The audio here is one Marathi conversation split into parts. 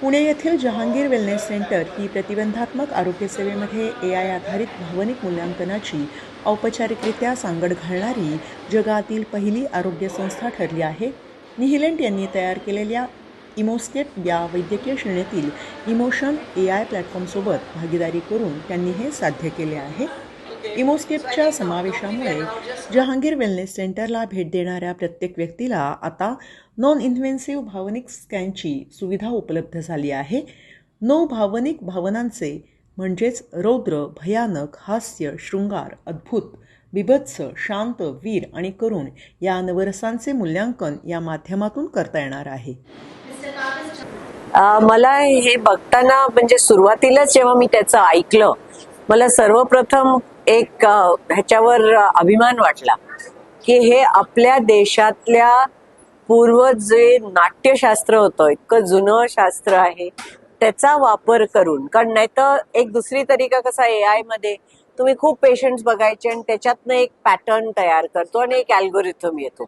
पुणे येथील जहांगीर वेलनेस सेंटर ही प्रतिबंधात्मक आरोग्यसेवेमध्ये ए आय आधारित भावनिक मूल्यांकनाची औपचारिकरित्या सांगड घालणारी जगातील पहिली आरोग्य संस्था ठरली आहे. निहिलेंट यांनी तयार केलेल्या इमोस्केप या वैद्यकीय श्रेणीतील इमोशन ए आय प्लॅटफॉर्मसोबत भागीदारी करून त्यांनी हे साध्य केले आहे. इमोस्केपच्या समावेशामुळे जहांगीर वेलनेस सेंटरला भेट देणाऱ्या प्रत्येक व्यक्तीला आता नॉन इन्व्हेन्सिव्ह भावनिक स्कॅनची सुविधा उपलब्ध झाली आहे. नऊ भावनिक भावनांचे म्हणजेच रौद्र भयानक हास्य शृंगार अद्भुत बिभत्स शांत वीर आणि करुण या नवरसांचे मूल्यांकन या माध्यमातून करता येणार आहे. मला हे बघताना म्हणजे सुरुवातीलाच जेव्हा मी त्याचं ऐकलं मला सर्वप्रथम एक ह्याच्यावर अभिमान वाटला की हे आपल्या देशातल्या पूर्व जे नाट्यशास्त्र होतं इतकं जुनं शास्त्र आहे त्याचा वापर करून कारण नाहीतर एक दुसरी तरीका कसा ए आयमध्ये तुम्ही खूप पेशंट बघायचे आणि त्याच्यातनं एक पॅटर्न तयार करतो आणि एक अल्गोरिथम येतो.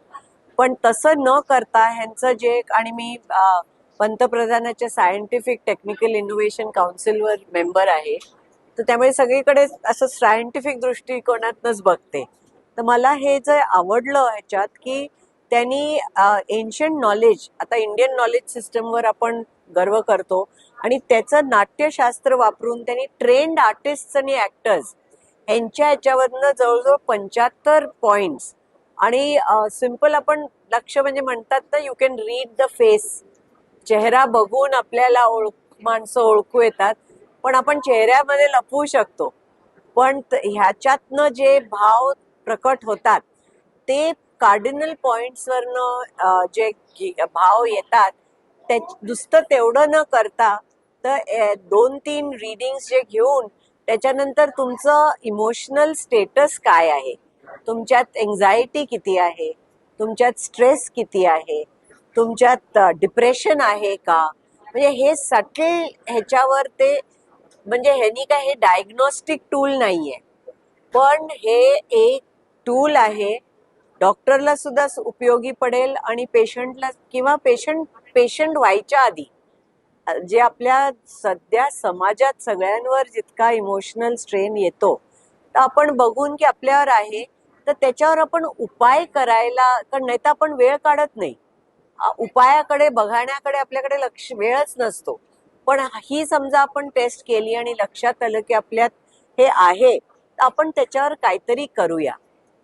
पण तसं न करता ह्यांचं जे आणि मी पंतप्रधानाच्या सायंटिफिक टेक्निकल इनोव्हेशन काउन्सिलवर मेंबर आहे तर त्यामुळे सगळीकडे असं सायंटिफिक दृष्टिकोनातनच बघते. तर मला हे जे आवडलं ह्याच्यात की त्यांनी एन्शियंट नॉलेज आता इंडियन नॉलेज सिस्टमवर आपण गर्व करतो आणि त्याचं नाट्यशास्त्र वापरून त्यांनी ट्रेंड आर्टिस्ट आणि ॲक्टर्स यांच्या ह्याच्यावरनं जवळजवळ पंच्याहत्तर पॉइंट्स आणि सिंपल आपण लक्ष म्हणजे म्हणतात ना you can read the face चेहरा बघून आपल्याला ओळख माणसं ओळखू येतात. पण आपण चेहऱ्यामध्ये लपवू शकतो. पण ह्याच्यातनं जे भाव प्रकट होतात ते कार्डिनल पॉइंट्सवरनं जे भाव येतात त्या नुसतं तेवढं न करता तर दोन तीन रिडिंग्स जे घेऊन त्याच्यानंतर तुमचं इमोशनल स्टेटस काय आहे? तुमच्यात एन्झायटी किती आहे? तुमच्यात स्ट्रेस किती आहे? तुमच्यात डिप्रेशन आहे का? म्हणजे हे सटल ह्याच्यावर ते म्हणजे ह्यानी काय हे डायग्नोस्टिक टूल नाहीये. पण हे एक टूल आहे. डॉक्टरला सुद्धा उपयोगी पडेल आणि पेशंटला किंवा पेशंट पेशंट व्हायच्या आधी जे आपल्या सध्या समाजात सगळ्यांवर जितका इमोशनल स्ट्रेन येतो तर आपण बघून की आपल्यावर आहे तर त्याच्यावर आपण उपाय करायला कारण नाही तर आपण वेळ काढत नाही. उपायाकडे बघण्याकडे आपल्याकडे लक्ष वेळच नसतो. पण ही समजा आपण टेस्ट केली आणि लक्षात आलं की आपल्यात हे आहे तर आपण त्याच्यावर काहीतरी करूया.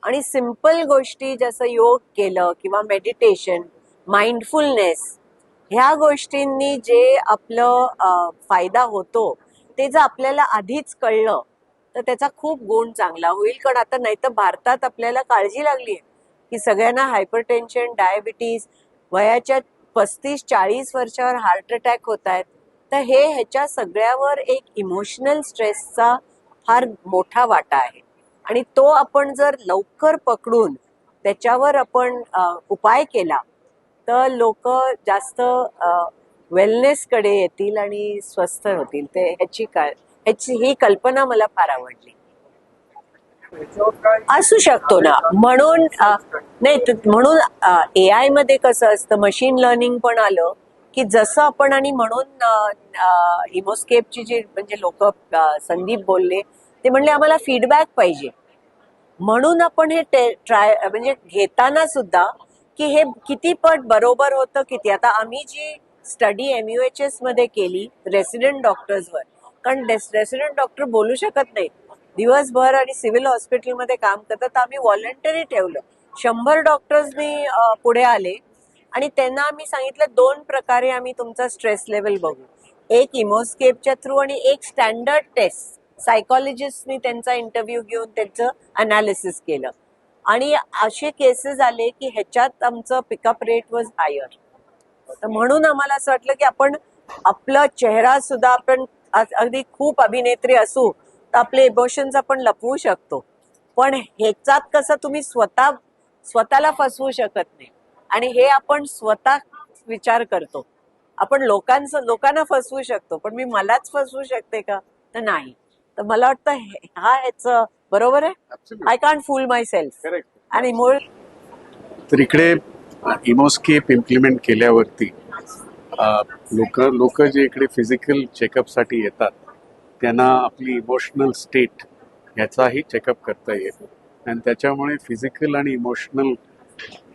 आणि सिंपल गोष्टी जसं योग केलं किंवा मेडिटेशन माइंडफुलनेस ह्या गोष्टींनी जे आपलं फायदा होतो ते जर आपल्याला आधीच कळलं तर त्याचा खूप गुण चांगला होईल. कारण आता नाही तर भारतात आपल्याला काळजी लागली आहे की सगळ्यांना हायपरटेन्शन डायबिटीज वयाच्या पस्तीस चाळीस वर्षावर हार्ट अटॅक होत आहेत. तर हे ह्याच्या सगळ्यावर एक इमोशनल स्ट्रेसचा फार मोठा वाटा आहे. आणि तो आपण जर लवकर पकडून त्याच्यावर आपण उपाय केला तर लोक जास्त वेलनेसकडे येतील आणि स्वस्थ होतील. ते ह्याची का ह्याची ही कल्पना मला फार आवडली. असू शकतो ना. म्हणून नाही म्हणून ए आयमध्ये कसं असतं मशीन लर्निंग पण आलं. की जसं आपण आणि म्हणून इमोस्केपची जी म्हणजे लोक संदीप बोलले ते म्हणले आम्हाला फीडबॅक पाहिजे. म्हणून आपण हे ट्राय म्हणजे घेताना सुद्धा की हे किती पट बरोबर होतं किती. आता आम्ही जी स्टडी एम यू एच एसमध्ये केली रेसिडेंट डॉक्टर्सवर कारण रेसिडेंट डॉक्टर बोलू शकत नाही दिवसभर आणि सिव्हिल हॉस्पिटलमध्ये काम करतात. तर आम्ही व्हॉलंटरी ठेवलं. शंभर डॉक्टर्सनी पुढे आले. आणि त्यांना आम्ही सांगितलं दोन प्रकारे आम्ही तुमचा स्ट्रेस लेवल बघू. एक इमोस्केपच्या थ्रू आणि एक स्टँडर्ड टेस्ट. सायकॉलॉजिस्टनी त्यांचा इंटरव्ह्यू घेऊन त्यांचं अनालिसिस केलं. आणि असे केसेस आले की ह्याच्यात आमचं पिकअप रेट वॉज हायर तर म्हणून आम्हाला असं वाटलं की आपण आपला चेहरा सुद्धा आपण अगदी खूप अभिनेत्री असू तर आपले इमोशन्स आपण लपवू शकतो. पण ह्याच्यात कसं तुम्ही स्वतः स्वतःला फसवू शकत नाही. आणि हे आपण स्वतः विचार करतो. आपण लोकांचं लोकांना फसवू शकतो पण मी मलाच फसवू शकते का? तर नाही. तर मला वाटतं हे- हा ह्याच बरोबर आहे? I can't fool myself correct आणि मूळ तर इकडे इमोस्केप इम्प्लिमेंट केल्यावरती लोक लोक जे इकडे फिजिकल चेकअपसाठी येतात त्यांना आपली इमोशनल स्टेट ह्याचाही चेकअप करता येतो. आणि त्याच्यामुळे फिजिकल आणि इमोशनल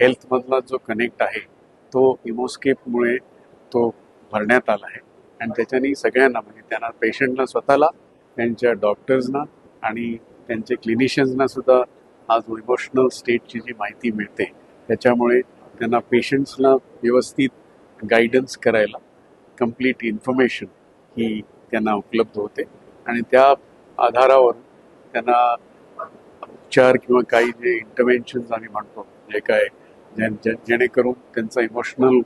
हेल्थमधला जो कनेक्ट आहे तो इमोस्केपमुळे तो भरण्यात आला आहे. आणि त्याच्याने सगळ्यांना म्हणजे त्यांना पेशंटना स्वतःला त्यांच्या डॉक्टर्सना आणि त्यांचे क्लिनिशियन्सना सुद्धा आज इमोशनल स्टेटची जी माहिती मिळते त्याच्यामुळे त्यांना पेशंट्सला व्यवस्थित गायडन्स करायला कंप्लीट इन्फॉर्मेशन ही त्यांना उपलब्ध होते. आणि त्या आधारावर त्यांना उपचार किंवा काही जे इंटरव्हेन्शन्स आम्ही म्हणतो जे काय जे- जे- जेणेकरून त्यांचं इमोशनल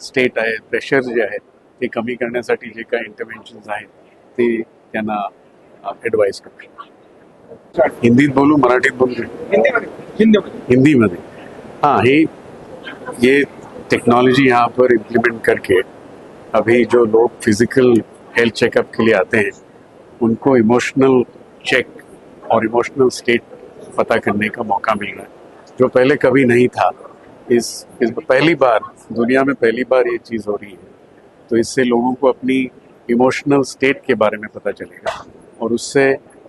स्टेट आहे प्रेशर जे आहेत ते कमी करण्यासाठी जे काही इंटरव्हेन्शन्स आहेत, ते त्यांना ॲडवाईस करू शकतो. हिंदीत बोलू, मराठीत बोलू? हिंदी में हाँ ये ये टेक्नोलॉजी यहाँ पर इम्प्लीमेंट करके, अभी जो लोग फ़िज़िकल हेल्थ चेकअप के लिए आते हैं, उनको इमोशनल चेक और इमोशनल स्टेट पता करने का मौका मिल रहा है। जो पहले कभी नहीं था, इस इस पहली बार, दुनिया में पहली बार ये चीज़ हो रही है। तो इससे लोगों को अपनी इमोशनल स्टेट के बारे में पता चलेगा और उससे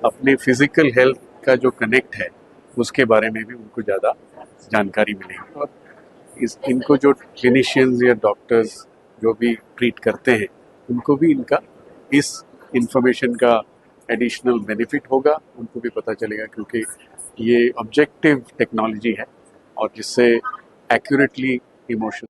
अपने फ़िज़िकल हेल्थ का जो कनेक्ट है, उसके बारे में भी उनको ज़्यादा जानकारी मिलेगी। और इस, इनको जो क्लिनिशियंस या डॉक्टर्स जो भी ट्रीट करते हैं, उनको भी इनका, इस इंफॉर्मेशन का एडिशनल बेनिफिट होगा, उनको भी पता चलेगा, क्योंकि ये ऑब्जेक्टिव टेक्नोलॉजी है और जिससे एक्यूरेटली इमोशन